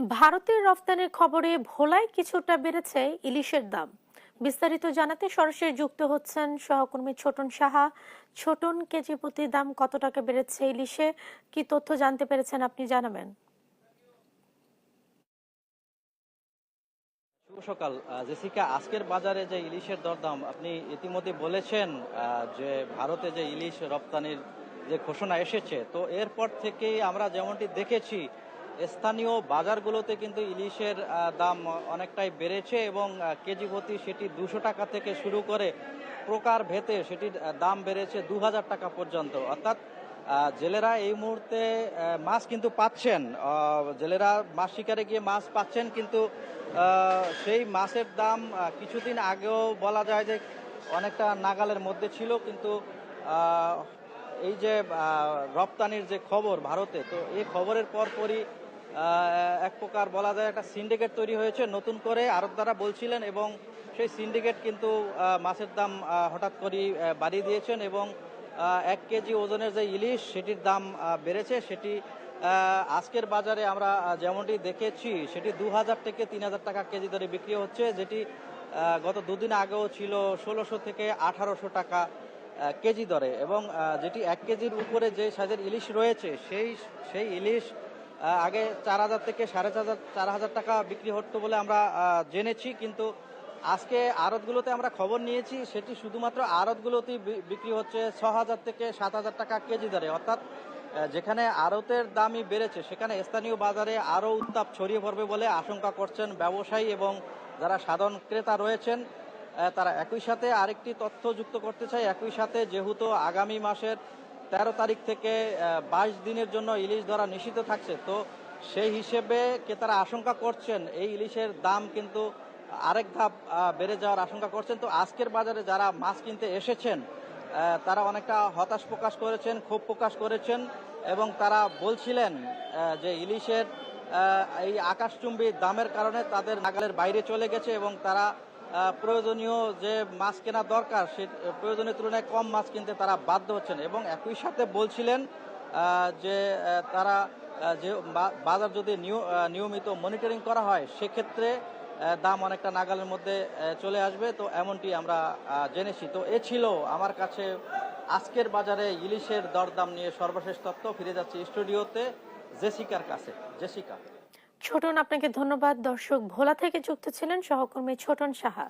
ভারতের রফতানির খবরে ভোলায় কিছুটা বেড়েছে ইলিশের দাম। বিস্তারিত জানাতে সরাসরি যুক্ত হচ্ছেন সহকর্মী ছোটন সাহা। ছোটন, কেজি প্রতি দাম কত টাকা বেড়েছে ইলিশে? কি তথ্য জানতে পেরেছেন আপনি জানাবেন। সকাল। জেসিকা, আজকের বাজারে যে ইলিশের দরদাম, আপনি ইতিমধ্যে বলেছেন যে ভারতে যে ইলিশ রপ্তানির যে ঘোষণা এসেছে, তো এরপর থেকেই আমরা যেমনটি দেখেছি স্থানীয় বাজারগুলোতে কিন্তু ইলিশের দাম অনেকটাই বেড়েছে এবং কেজি প্রতি সেটি দুশো টাকা থেকে শুরু করে প্রকার ভেতে সেটির দাম বেড়েছে দু হাজার টাকা পর্যন্ত। অর্থাৎ জেলেরা এই মুহূর্তে মাছ কিন্তু পাচ্ছেন। জেলেরা মাছ শিকারে গিয়ে মাছ পাচ্ছেন কিন্তু সেই মাছের দাম কিছুদিন আগেও বলা যায় যে অনেকটা নাগালের মধ্যে ছিল কিন্তু এই যে রপ্তানির যে খবর ভারতে, তো এই খবরের পরপরই এক প্রকার বলা যায় একটা সিন্ডিকেট তৈরি হয়েছে নতুন করে আরবদারা বলছিলেন এবং সেই সিন্ডিকেট কিন্তু মাছের দাম হঠাৎ আহ, বাড়িয়ে দিয়েছেন এবং এক কেজি ওজনের যে ইলিশ সেটির দাম বেড়েছে। সেটি আজকের বাজারে আমরা যেমনটি দেখেছি সেটি দু হাজার থেকে তিন হাজার টাকা কেজি দরে বিক্রি হচ্ছে যেটি গত দুদিন আগেও ছিল ষোলোশো থেকে আঠারোশো টাকা কেজি দরে এবং যেটি এক কেজির উপরে যে সাইজের ইলিশ রয়েছে সেই সেই ইলিশ আগে চার হাজার থেকে সাড়ে চার চার হাজার টাকা বিক্রি হতো বলে আমরা জেনেছি, কিন্তু আজকে আড়তগুলোতে আমরা খবর নিয়েছি, সেটি শুধুমাত্র আড়তগুলোতেই বিক্রি হচ্ছে ছ হাজার থেকে সাত হাজার টাকা কেজি দরে। অর্থাৎ যেখানে আড়তের দামই বেড়েছে, সেখানে স্থানীয় বাজারে আরও উত্তাপ ছড়িয়ে পড়বে বলে আশঙ্কা করছেন ব্যবসায়ী এবং যারা সাধারণ ক্রেতা রয়েছেন তারা একই সাথে আরেকটি তথ্য যুক্ত করতে চাই। একই সাথে যেহেতু আগামী মাসের তেরো তারিখ থেকে বাইশ দিনের জন্য ইলিশ ধরা নিষিদ্ধ থাকছে। তো সেই হিসেবে ক্রেতারা আশঙ্কা করছেন, এই ইলিশের দাম কিন্তু আরেক ধাপ বেড়ে যাওয়ার আশঙ্কা করছেন। তো আজকের বাজারে যারা মাছ কিনতে এসেছেন তারা অনেকটা হতাশ প্রকাশ করেছেন, ক্ষোভ প্রকাশ করেছেন এবং তারা বলছিলেন যে ইলিশের এই আকাশচুম্বী দামের কারণে তাদের নাগালের বাইরে চলে গেছে এবং তারা প্রয়োজনীয় যে মাছ কেনা দরকার, সে প্রয়োজনীয় তুলনায় কম মাছ কিনতে তারা বাধ্য হচ্ছেন। এবং একই সাথে বলছিলেন যে তারা যে বাজার যদি নিয়- নিয়মিত মনিটরিং করা হয়, সেক্ষেত্রে দাম অনেকটা নাগালের মধ্যে চলে আসবে। তো এমনটি আমরা জেনেছি। তো এ ছিল আমার কাছে আজকের বাজারে ইলিশের দরদাম নিয়ে সর্বশেষ তথ্য। ফিরে যাচ্ছি স্টুডিওতে জেসিকার কাছে। জেসিকা। ছোটন আপনাকে ধন্যবাদ। দর্শক ভোলা থেকে যুক্ত ছিলেন সহকর্মী ছোটন সাহা।